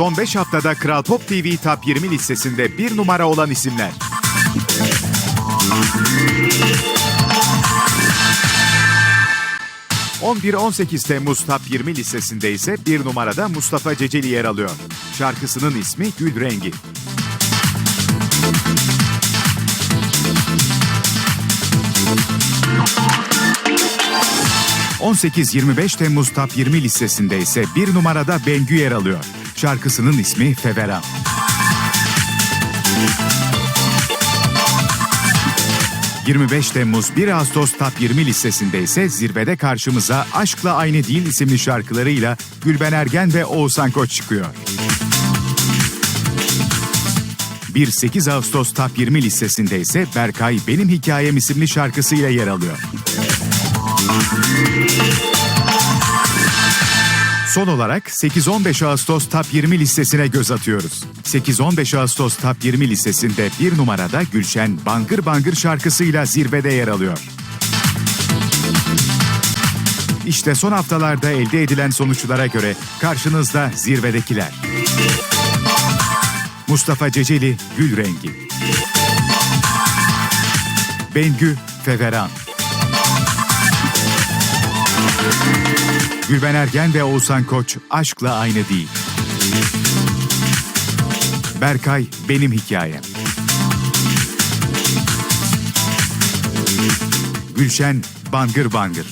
Son 5 haftada Kral Pop TV Top 20 listesinde bir numara olan isimler. ...11-18 Temmuz Top 20 listesinde ise bir numarada Mustafa Ceceli yer alıyor. Şarkısının ismi Gül Rengi. ...18-25 Temmuz Top 20 listesinde ise bir numarada Bengü yer alıyor. Şarkısının ismi Feveran. ...25 Temmuz 1 Ağustos Top 20 listesinde ise zirvede karşımıza Aşkla Aynı Değil isimli şarkılarıyla Gülben Ergen ve Oğuzhan Koç çıkıyor. 1-8 Ağustos Top 20 listesinde ise Berkay Benim Hikayem isimli şarkısıyla yer alıyor. Son olarak 8-15 Ağustos Top 20 listesine göz atıyoruz. 8-15 Ağustos Top 20 listesinde bir numarada Gülşen Bangır Bangır şarkısıyla zirvede yer alıyor. İşte son haftalarda elde edilen sonuçlara göre karşınızda zirvedekiler. Mustafa Ceceli Gül Rengi Bengü Feveran Gülben Ergen ve Oğuzhan Koç aşkla aynı değil. Berkay benim hikayem. Gülşen bangır bangır.